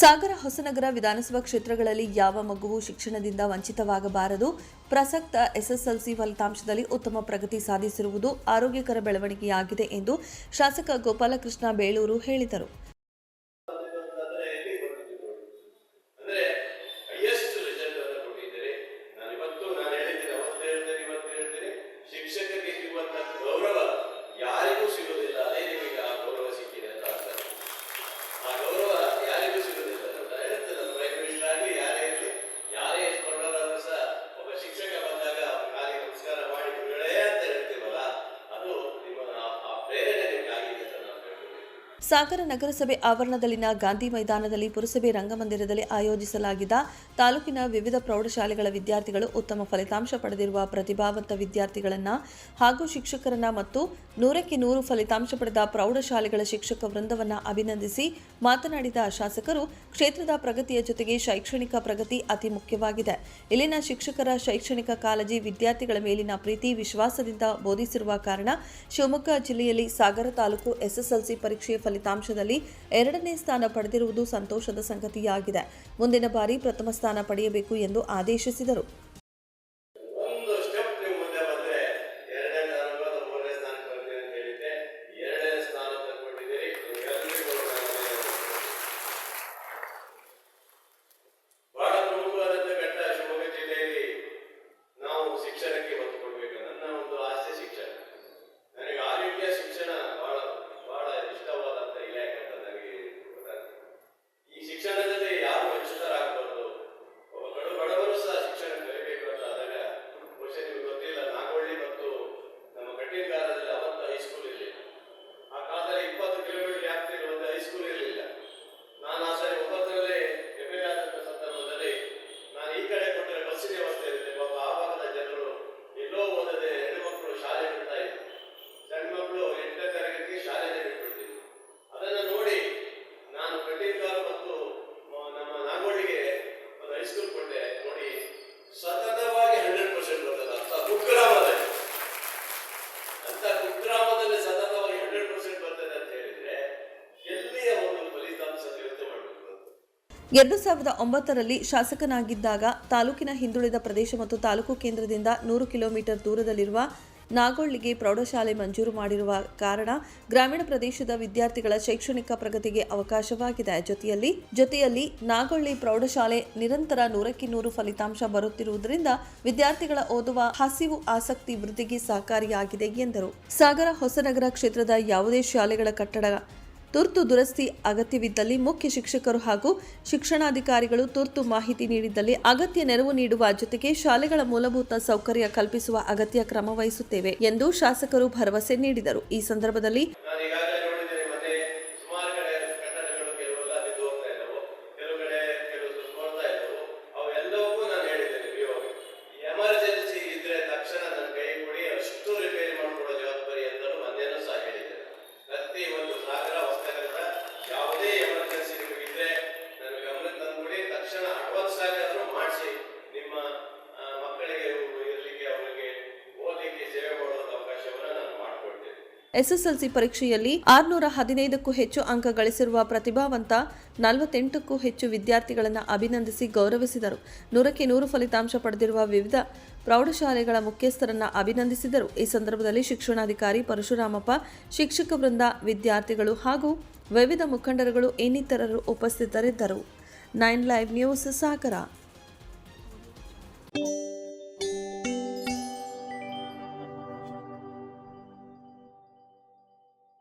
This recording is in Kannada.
ಸಾಗರ ಹೊಸನಗರ ವಿಧಾನಸಭಾ ಕ್ಷೇತ್ರಗಳಲ್ಲಿ ಯಾವ ಮಗುವು ಶಿಕ್ಷಣದಿಂದ ವಂಚಿತವಾಗಬಾರದು? ಪ್ರಸಕ್ತ ಎಸ್ಎಸ್ಎಲ್ಸಿ ಫಲಿತಾಂಶದಲ್ಲಿ ಉತ್ತಮ ಪ್ರಗತಿ ಸಾಧಿಸಿರುವುದು ಆರೋಗ್ಯಕರ ಬೆಳವಣಿಗೆಯಾಗಿದೆ ಎಂದು ಶಾಸಕ ಗೋಪಾಲಕೃಷ್ಣ ಬೇಳೂರು ಹೇಳಿದರು. ಸಾಗರ ನಗರಸಭೆ ಆವರಣದಲ್ಲಿನ ಗಾಂಧಿ ಮೈದಾನದಲ್ಲಿ ಪುರಸಭೆ ರಂಗಮಂದಿರದಲ್ಲಿ ಆಯೋಜಿಸಲಾಗಿದ್ದ ತಾಲೂಕಿನ ವಿವಿಧ ಪ್ರೌಢಶಾಲೆಗಳ ವಿದ್ಯಾರ್ಥಿಗಳು ಉತ್ತಮ ಫಲಿತಾಂಶ ಪಡೆದಿರುವ ಪ್ರತಿಭಾವಂತ ವಿದ್ಯಾರ್ಥಿಗಳನ್ನ ಹಾಗೂ ಶಿಕ್ಷಕರನ್ನ ಮತ್ತು ನೂರಕ್ಕೆ ನೂರು ಫಲಿತಾಂಶ ಪಡೆದ ಪ್ರೌಢಶಾಲೆಗಳ ಶಿಕ್ಷಕ ವೃಂದವನ್ನ ಅಭಿನಂದಿಸಿ ಮಾತನಾಡಿದ ಶಾಸಕರು, ಕ್ಷೇತ್ರದ ಪ್ರಗತಿಯ ಜೊತೆಗೆ ಶೈಕ್ಷಣಿಕ ಪ್ರಗತಿ ಅತಿ ಮುಖ್ಯವಾಗಿದೆ. ಇಲ್ಲಿನ ಶಿಕ್ಷಕರ ಶೈಕ್ಷಣಿಕ ಕಾಳಜಿ ವಿದ್ಯಾರ್ಥಿಗಳ ಮೇಲಿನ ಪ್ರೀತಿ, ವಿಶ್ವಾಸದಿಂದ ಬೋಧಿಸಿರುವ ಕಾರಣ ಶಿವಮೊಗ್ಗ ಜಿಲ್ಲೆಯಲ್ಲಿ ಸಾಗರ ತಾಲೂಕು ಎಸ್ಎಸ್ಎಲ್ಸಿ ಪರೀಕ್ಷೆಯ ಫಲಿತಾಂಶದಲ್ಲಿ ಎರಡನೇ ಸ್ಥಾನ ಪಡೆದಿರುವುದು ಸಂತೋಷದ ಸಂಗತಿಯಾಗಿದೆ. ಮುಂದಿನ ಬಾರಿ ಪ್ರಥಮ ಸ್ಥಾನ ಪಡೆಯಬೇಕು ಎಂದು ಆದೇಶಿಸಿದರು. ಸತತವಾಗಿ ಹಂಡ್ರೆಡ್ ಪರ್ಸೆಂಟ್ ಬರ್ತದೆ. ಅಂತ ಕುಗ್ರಾಮದಲ್ಲಿ. ಅಂತ ಕುಗ್ರಾಮದಲ್ಲಿ ಸತತವಾಗಿ ಹಂಡ್ರೆಡ್ ಪರ್ಸೆಂಟ್ ಬರ್ತದೆ ಅಂತ ಹೇಳಿದ್ರೆ ಎಲ್ಲಿಯ ಒಂದು ಫಲಿತಾಂಶ ನಿರೀಕ್ಷೆ ಮಾಡಬೇಕು? ಎರಡು ಸಾವಿರದ ಒಂಬತ್ತರಲ್ಲಿ ಶಾಸಕನಾಗಿದ್ದಾಗ ತಾಲೂಕಿನ ಹಿಂದುಳಿದ ಪ್ರದೇಶ ಮತ್ತು ತಾಲೂಕು ಕೇಂದ್ರದಿಂದ ನೂರು ಕಿಲೋಮೀಟರ್ ದೂರದಲ್ಲಿರುವ ನಾಗೊಳ್ಳಿಗೆ ಪ್ರೌಢಶಾಲೆ ಮಂಜೂರು ಮಾಡಿರುವ ಕಾರಣ ಗ್ರಾಮೀಣ ಪ್ರದೇಶದ ವಿದ್ಯಾರ್ಥಿಗಳ ಶೈಕ್ಷಣಿಕ ಪ್ರಗತಿಗೆ ಅವಕಾಶವಾಗಿದೆ. ಜೊತೆಯಲ್ಲಿ ಜೊತೆಯಲ್ಲಿ ನಾಗೊಳ್ಳಿ ಪ್ರೌಢಶಾಲೆ ನಿರಂತರ ನೂರಕ್ಕೆ ನೂರು ಫಲಿತಾಂಶ ಬರುತ್ತಿರುವುದರಿಂದ ವಿದ್ಯಾರ್ಥಿಗಳ ಓದುವ ಹಸಿವು, ಆಸಕ್ತಿ, ವೃದ್ಧಿಗೆ ಸಹಕಾರಿಯಾಗಿದೆ ಎಂದರು. ಸಾಗರ ಹೊಸನಗರ ಕ್ಷೇತ್ರದ ಯಾವುದೇ ಶಾಲೆಗಳ ಕಟ್ಟಡ ತುರ್ತು ದುರಸ್ತಿ ಅಗತ್ಯವಿದ್ದಲ್ಲಿ ಮುಖ್ಯ ಶಿಕ್ಷಕರು ಹಾಗೂ ಶಿಕ್ಷಣಾಧಿಕಾರಿಗಳು ತುರ್ತು ಮಾಹಿತಿ ನೀಡಿದ್ದಲ್ಲಿ ಅಗತ್ಯ ನೆರವು ನೀಡುವ ಜೊತೆಗೆ ಶಾಲೆಗಳ ಮೂಲಭೂತ ಸೌಕರ್ಯ ಕಲ್ಪಿಸುವ ಅಗತ್ಯ ಕ್ರಮ ವಹಿಸುತ್ತೇವೆ ಎಂದು ಶಾಸಕರು ಭರವಸೆ ನೀಡಿದರು. ಈ ಸಂದರ್ಭದಲ್ಲಿ ಎಸ್ಎಸ್ಎಲ್ಸಿ ಪರೀಕ್ಷೆಯಲ್ಲಿ ಆರುನೂರ ಹದಿನೈದಕ್ಕೂ ಹೆಚ್ಚು ಅಂಕ ಗಳಿಸಿರುವ ಪ್ರತಿಭಾವಂತ ನಲವತ್ತೆಂಟಕ್ಕೂ ಹೆಚ್ಚು ವಿದ್ಯಾರ್ಥಿಗಳನ್ನು ಅಭಿನಂದಿಸಿ ಗೌರವಿಸಿದರು. ನೂರಕ್ಕೆ ನೂರು ಫಲಿತಾಂಶ ಪಡೆದಿರುವ ವಿವಿಧ ಪ್ರೌಢಶಾಲೆಗಳ ಮುಖ್ಯಸ್ಥರನ್ನ ಅಭಿನಂದಿಸಿದರು. ಈ ಸಂದರ್ಭದಲ್ಲಿ ಶಿಕ್ಷಣಾಧಿಕಾರಿ ಪರಶುರಾಮಪ್ಪ, ಶಿಕ್ಷಕ ವೃಂದ ವಿದ್ಯಾರ್ಥಿಗಳು ಹಾಗೂ ವಿವಿಧ ಮುಖಂಡರುಗಳು ಇನ್ನಿತರರು ಉಪಸ್ಥಿತರಿದ್ದರು. Nine live news, Sagara.